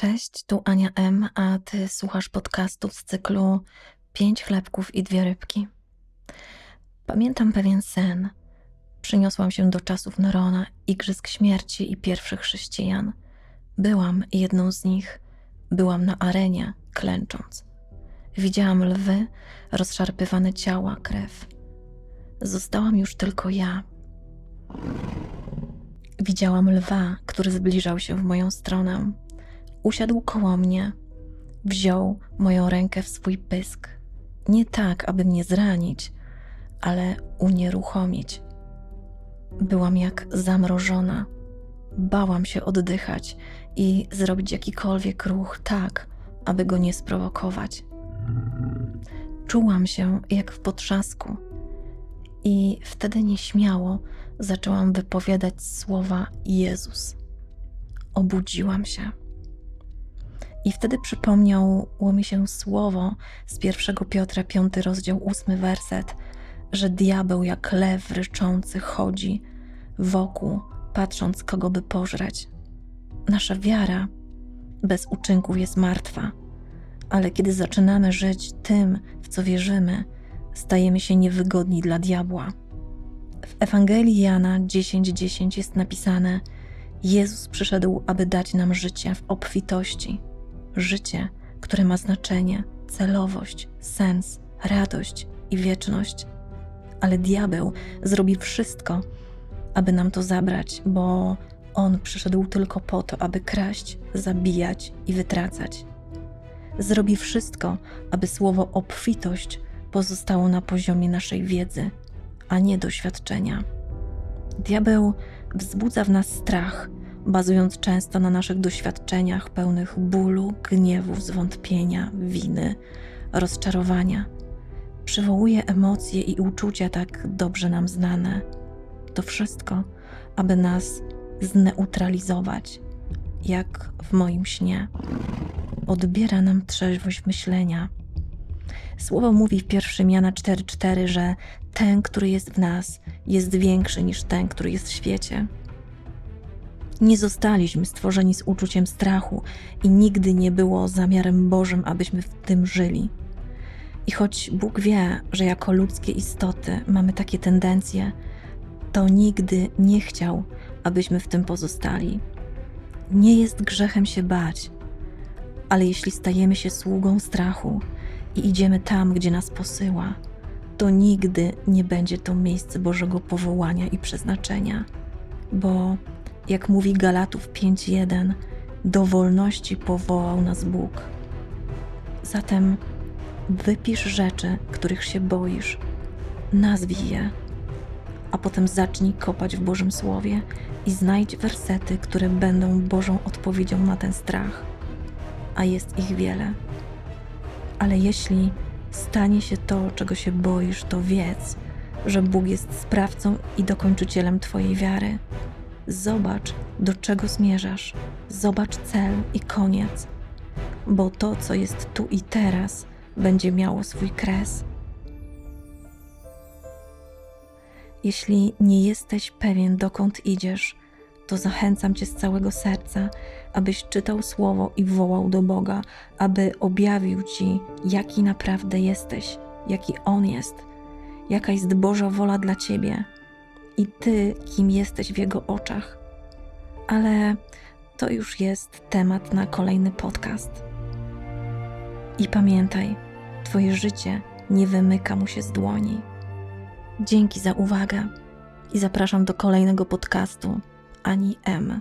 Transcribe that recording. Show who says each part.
Speaker 1: Cześć, tu Ania M, a ty słuchasz podcastów z cyklu Pięć chlebków i dwie rybki. Pamiętam pewien sen. Przyniosłam się do czasów Nerona, igrzysk śmierci i pierwszych chrześcijan. Byłam jedną z nich. Byłam na arenie, klęcząc. Widziałam lwy, rozszarpywane ciała, krew. Zostałam już tylko ja. Widziałam lwa, który zbliżał się w moją stronę. Usiadł koło mnie, wziął moją rękę w swój pysk. Nie tak, aby mnie zranić, ale unieruchomić. Byłam jak zamrożona. Bałam się oddychać i zrobić jakikolwiek ruch tak, aby go nie sprowokować. Czułam się jak w potrzasku i wtedy nieśmiało zaczęłam wypowiadać słowa Jezus. Obudziłam się. I wtedy przypomniało mi się słowo z 1 Piotra 5 rozdział 8 werset, że diabeł jak lew ryczący chodzi wokół, patrząc kogo by pożreć. Nasza wiara bez uczynków jest martwa, ale kiedy zaczynamy żyć tym, w co wierzymy, stajemy się niewygodni dla diabła. W Ewangelii Jana 10:10 10 jest napisane: Jezus przyszedł, aby dać nam życie w obfitości życie, które ma znaczenie, celowość, sens, radość i wieczność. Ale diabeł zrobi wszystko, aby nam to zabrać, bo on przyszedł tylko po to, aby kraść, zabijać i wytracać. Zrobi wszystko, aby słowo obfitość pozostało na poziomie naszej wiedzy, a nie doświadczenia. Diabeł wzbudza w nas strach, bazując często na naszych doświadczeniach pełnych bólu, gniewu, zwątpienia, winy, rozczarowania. Przywołuje emocje i uczucia tak dobrze nam znane. To wszystko, aby nas zneutralizować, jak w moim śnie. Odbiera nam trzeźwość myślenia. Słowo mówi w 1 Jana 4,4, że ten, który jest w nas, jest większy niż ten, który jest w świecie. Nie zostaliśmy stworzeni z uczuciem strachu i nigdy nie było zamiarem Bożym, abyśmy w tym żyli. I choć Bóg wie, że jako ludzkie istoty mamy takie tendencje, to nigdy nie chciał, abyśmy w tym pozostali. Nie jest grzechem się bać, ale jeśli stajemy się sługą strachu i idziemy tam, gdzie nas posyła, to nigdy nie będzie to miejsce Bożego powołania i przeznaczenia, bo jak mówi Galatów 5:1, do wolności powołał nas Bóg. Zatem wypisz rzeczy, których się boisz, nazwij je, a potem zacznij kopać w Bożym Słowie i znajdź wersety, które będą Bożą odpowiedzią na ten strach, a jest ich wiele. Ale jeśli stanie się to, czego się boisz, to wiedz, że Bóg jest sprawcą i dokończycielem Twojej wiary Zobacz, do czego zmierzasz. Zobacz cel i koniec, bo to, co jest tu i teraz, będzie miało swój kres. Jeśli nie jesteś pewien, dokąd idziesz, to zachęcam Cię z całego serca, abyś czytał słowo i wołał do Boga, aby objawił Ci, jaki naprawdę jesteś, jaki On jest, jaka jest Boża wola dla Ciebie i ty, kim jesteś w jego oczach. Ale to już jest temat na kolejny podcast. I pamiętaj, Twoje życie nie wymyka mu się z dłoni. Dzięki za uwagę i zapraszam do kolejnego podcastu Ani M.